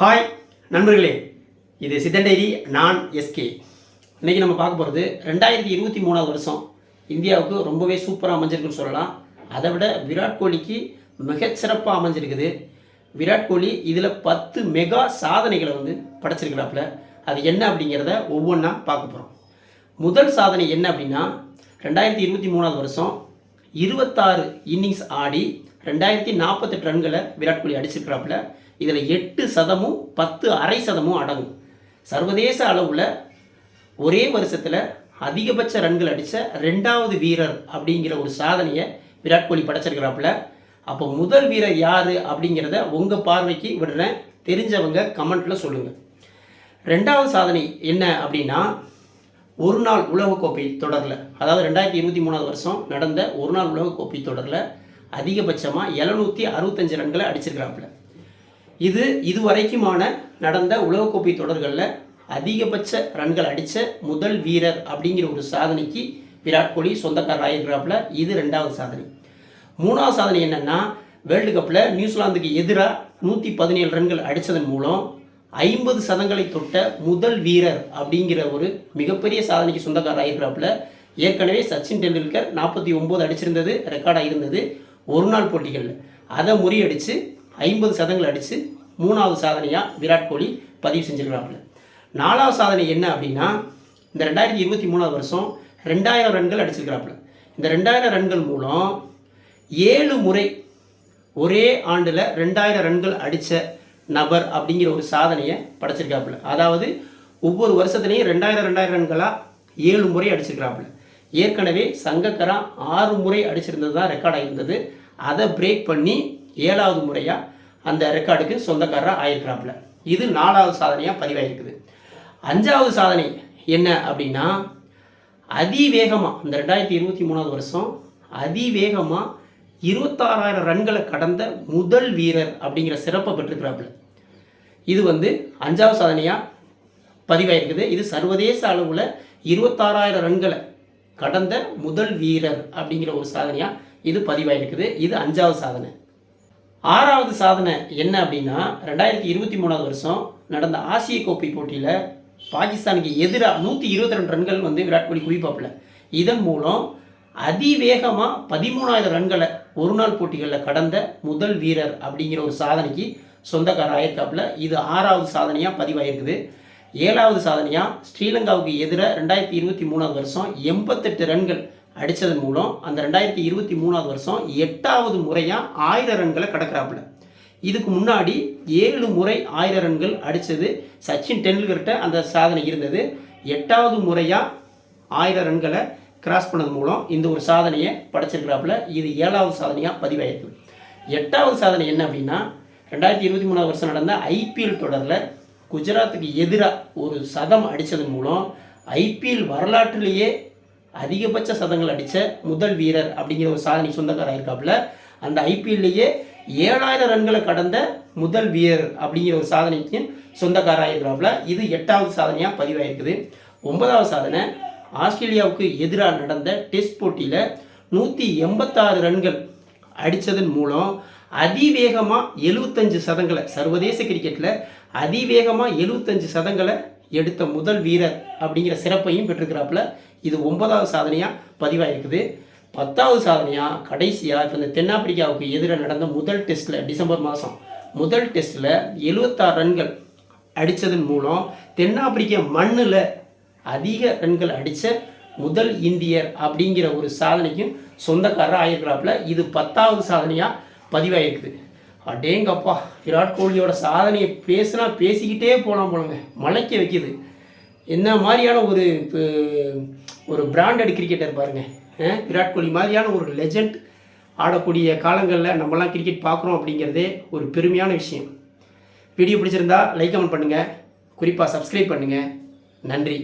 Hi நண்பர்களே. இது சித்தன் நான் எஸ்கே இன்றைக்கி நம்ம பார்க்க போகிறது ரெண்டாயிரத்தி இருபத்தி மூணாவது வருஷம். இந்தியாவுக்கு ரொம்பவே சூப்பராக அமைஞ்சிருக்குன்னு சொல்லலாம். அதை விட விராட் கோலிக்கு மிகச்சிறப்பாக அமைஞ்சிருக்குது. விராட் கோலி இதில் பத்து மெகா சாதனைகளை வந்து படைச்சிருக்கிறாப்புல. அது என்ன அப்படிங்கிறத ஒவ்வொன்றா பார்க்க போகிறோம் முதல் சாதனை என்ன அப்படின்னா ரெண்டாயிரத்தி இருபத்தி மூணாவது வருஷம் இருபத்தாறு இன்னிங்ஸ் ஆடி ரெண்டாயிரத்தி நாற்பத்தெட்டு ரன்களை விராட் கோலி அடிச்சிருக்கிறாப்புல. இதில் எட்டு சதமும் பத்து அரை சதமும் அடங்கும். சர்வதேச அளவில் ஒரே வருஷத்தில் அதிகபட்ச ரன்கள் அடித்த ரெண்டாவது வீரர் அப்படிங்கிற ஒரு சாதனையை விராட் கோலி படைச்சிருக்கிறாப்புல. அப்போ முதல் வீரர் யார் அப்படிங்கிறத உங்கள் பார்வைக்கு விடுறேன். தெரிஞ்சவங்க கமெண்ட்டில் சொல்லுங்கள் ரெண்டாவது சாதனை என்ன அப்படின்னா ஒரு நாள் உலகக்கோப்பை தொடரில் அதாவது ரெண்டாயிரத்தி இருபத்தி மூணாவது வருஷம் நடந்த ஒரு நாள் உலகக்கோப்பை தொடரில் அதிகபட்சமாக எழுநூற்றி அறுபத்தஞ்சு ரன்களை அடிச்சிருக்கிறாப்புல. இது இதுவரைக்குமான நடந்த உலகக்கோப்பை தொடர்களில் அதிகபட்ச ரன்கள் அடித்த முதல் வீரர் அப்படிங்கிற ஒரு சாதனைக்கு விராட் கோலி சொந்தக்காரர் ஆகிருக்கிறாப்புல இது ரெண்டாவது சாதனை. மூணாவது சாதனை என்னென்னா வேர்ல்டு கப்பில் நியூசிலாந்துக்கு எதிராக நூற்றி பதினேழு ரன்கள் அடித்ததன் மூலம் ஐம்பது சதங்களை தொட்ட முதல் வீரர் அப்படிங்கிற ஒரு மிகப்பெரிய சாதனைக்கு சொந்தக்காரர் ஆகிருக்கிறாப்புல ஏற்கனவே சச்சின் டெண்டுல்கர் நாற்பத்தி ஒம்பது அடிச்சிருந்தது ரெக்கார்டாக இருந்தது ஒரு நாள் போட்டிகளில். அதை முறியடித்து ஐம்பது சதங்கள் அடித்து மூணாவது சாதனையாக விராட் கோலி பதிவு செஞ்சிருக்கிறாப்புல. நாலாவது சாதனை என்ன அப்படின்னா இந்த ரெண்டாயிரத்தி இருபத்தி மூணாவது வருஷம் ரெண்டாயிரம் ரன்கள் அடிச்சிருக்கிறாப்புல. இந்த ரெண்டாயிரம் ரன்கள் மூலம் ஏழு முறை ஒரே ஆண்டில் ரெண்டாயிரம் ரன்கள் அடித்த நபர் அப்படிங்கிற ஒரு சாதனையை படைச்சிருக்காப்புல அதாவது ஒவ்வொரு வருஷத்துலேயும் ரெண்டாயிரம் ரெண்டாயிரம் ரன்களாக ஏழு முறை அடிச்சிருக்கிறாப்புல. ஏற்கனவே சங்கக்கரா ஆறு முறை அடிச்சிருந்தது தான் ரெக்கார்டாக இருந்தது. அதை பிரேக் பண்ணி ஏழாவது முறையாக அந்த ரெக்கார்டுக்கு சொந்தக்காரராக ஆயிருக்கிறாப்புல. இது நாலாவது சாதனையாக பதிவாயிருக்குது. அஞ்சாவது சாதனை என்ன அப்படின்னா அதிவேகமாக இந்த ரெண்டாயிரத்தி இருபத்தி மூணாவது வருஷம் அதிவேகமாக இருபத்தாறாயிரம் ரன்களை கடந்த முதல் வீரர் அப்படிங்கிற சிறப்பை பெற்றிருக்கிறாப்புல. இது வந்து அஞ்சாவது சாதனையாக பதிவாயிருக்குது. இது சர்வதேச அளவில் இருபத்தாறாயிரம் ரன்களை கடந்த முதல் வீரர் அப்படிங்கிற ஒரு சாதனையாக இது பதிவாயிருக்குது. இது அஞ்சாவது சாதனை. ஆறாவது சாதனை என்ன அப்படின்னா ரெண்டாயிரத்தி இருபத்தி மூணாவது வருஷம் நடந்த ஆசிய கோப்பை போட்டியில் பாகிஸ்தானுக்கு எதிராக நூற்றி இருபத்தி ரெண்டு ரன்கள் வந்து விராட் கோலி குவிப்பாப்பில். இதன் மூலம் அதிவேகமாக பதிமூணாயிரம் ரன்களை ஒரு நாள் போட்டிகளில் கடந்த முதல் வீரர் அப்படிங்கிற ஒரு சாதனைக்கு சொந்தக்காரர் ஆயிருக்காப்புல. இது ஆறாவது சாதனையாக பதிவாயிருக்குது. ஏழாவது சாதனையாக ஸ்ரீலங்காவுக்கு எதிராக ரெண்டாயிரத்தி இருபத்தி மூணாவது வருஷம் எண்பத்தெட்டு ரன்கள் அடித்ததன் மூலம் அந்த ரெண்டாயிரத்தி இருபத்தி மூணாவது வருஷம் எட்டாவது முறையாக ஆயிரம் ரன்களை கடக்கிறாப்புல. இதுக்கு முன்னாடி ஏழு முறை ஆயிரம் ரன்கள் அடித்தது சச்சின் டெண்டுல்கர்கிட்ட அந்த சாதனை இருந்தது. எட்டாவது முறையாக ஆயிரம் ரன்களை கிராஸ் பண்ணது மூலம் இந்த ஒரு சாதனையை படைச்சிருக்கிறாப்புல. இது ஏழாவது சாதனையாக பதிவாயிருக்கு. எட்டாவது சாதனை என்ன அப்படின்னா ரெண்டாயிரத்தி இருபத்தி மூணாவது வருஷம் நடந்த ஐபிஎல் தொடரில் குஜராத்துக்கு எதிராக ஒரு சதம் அடித்ததன் மூலம் ஐபிஎல் வரலாற்றிலேயே அதிகபட்ச சதங்கள் அடித்த முதல் வீரர் அப்படிங்கிற ஒரு சாதனை சொந்தக்காரர் இருக்காப்புல அந்த ஐபிஎல்லையே ஏழாயிரம் ரன்களை கடந்த முதல் வீரர் அப்படிங்கிற ஒரு சாதனைக்கு சொந்தக்காரராக இருக்கிறாப்புல இது எட்டாவது சாதனையாக பதிவாயிருக்குது. ஒன்பதாவது சாதனை ஆஸ்திரேலியாவுக்கு எதிராக நடந்த டெஸ்ட் போட்டியில் நூற்றி எண்பத்தாறு ரன்கள் அடித்ததன் மூலம் அதிவேகமாக எழுபத்தஞ்சு சதங்களை சர்வதேச கிரிக்கெட்டில் அதிவேகமாக எழுபத்தஞ்சு சதங்களை எடுத்த முதல் வீரர் அப்படிங்கிற சிறப்பையும் பெற்றிருக்கிறாப்புல. இது ஒன்பதாவது சாதனையாக பதிவாயிருக்குது. பத்தாவது சாதனையாக கடைசியாக இப்போ இந்த தென்னாப்பிரிக்காவுக்கு எதிராக நடந்த முதல் டெஸ்ட்டில் டிசம்பர் மாதம் முதல் டெஸ்ட்டில் எழுபத்தாறு ரன்கள் அடித்ததன் மூலம் தென்னாப்பிரிக்க மண்ணில் அதிக ரன்கள் அடித்த முதல் இந்தியர் அப்படிங்கிற ஒரு சாதனைக்கும் சொந்தக்காரராக ஆயிருக்கிறாப்புல. இது பத்தாவது சாதனையாக பதிவாயிருக்குது. அடேங்கப்பா விராட் கோலியோட சாதனையை பேசுனா பேசிக்கிட்டே போகலாம் போலங்க. மலைக்க வைக்கிது. என்ன மாதிரியான ஒரு இப்போ ஒரு பிராண்டட் கிரிக்கெட்டர் பாருங்க. விராட் கோலி மாதிரியான ஒரு லெஜண்ட் ஆடக்கூடிய காலங்களில் நம்மலாம் கிரிக்கெட் பார்க்குறோம் அப்படிங்கிறதே ஒரு பெருமையான விஷயம். வீடியோ பிடிச்சிருந்தா லைக் கமெண்ட் பண்ணுங்கள் குறிப்பாக சப்ஸ்கிரைப் பண்ணுங்கள் நன்றி.